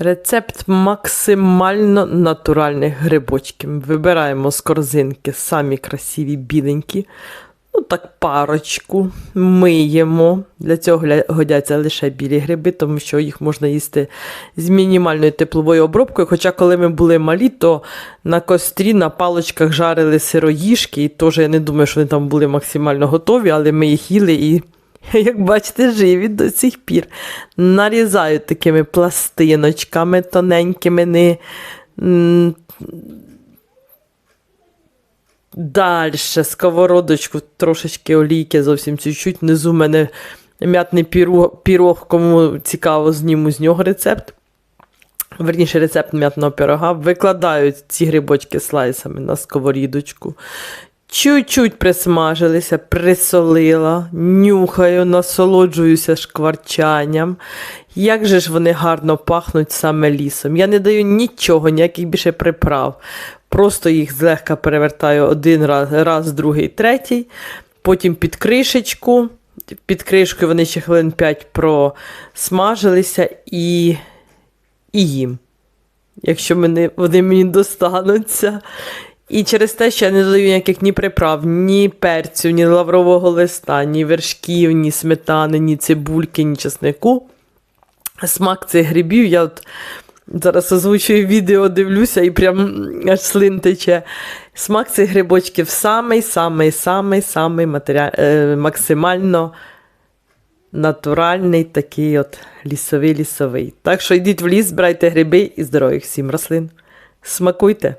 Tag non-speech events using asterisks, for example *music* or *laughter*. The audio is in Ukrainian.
Рецепт максимально натуральних грибочків. Вибираємо з корзинки самі красиві біленькі. Ну, так, парочку миємо. Для цього годяться лише білі гриби, тому що їх можна їсти з мінімальною тепловою обробкою. Хоча, коли ми були малі, то на кострі на паличках жарили сироїшки, і теж я не думаю, що вони там були максимально готові, але ми їх їли і. *laughs* Як бачите, живі до сих пір. Нарізаю такими пластиночками тоненькими. Не... Дальше сковородочку, трошечки олійки, зовсім чуть-чуть. Внизу в мене м'ятний пірог, пірог, кому цікаво, зніму з нього рецепт. Верніше рецепт м'ятного пірога. Викладаю ці грибочки слайсами на сковорідочку. Чуть-чуть присмажилися, присолила, нюхаю, насолоджуюся шкварчанням. Як же ж вони гарно пахнуть саме лісом. Я не даю нічого, ніяких більше приправ. Просто їх злегка перевертаю один раз, раз, другий, третій. Потім під кришечку. Під кришкою вони ще хвилин 5 просмажилися і, і їм. Якщо мене, вони мені достануться. І через те, що я не додаю ніяких ні приправ, ні перцю, ні лаврового листа, ні вершків, ні сметани, ні цибульки, ні чеснику. Смак цих грибів, я от зараз озвучую відео, дивлюся і прям аж слин тече. Смак цих грибочків самий, самий, самий, самий матеріал, е, максимально натуральний, такий от лісовий лісовий. Так що йдіть в ліс, збирайте гриби і здорових всім рослин. Смакуйте!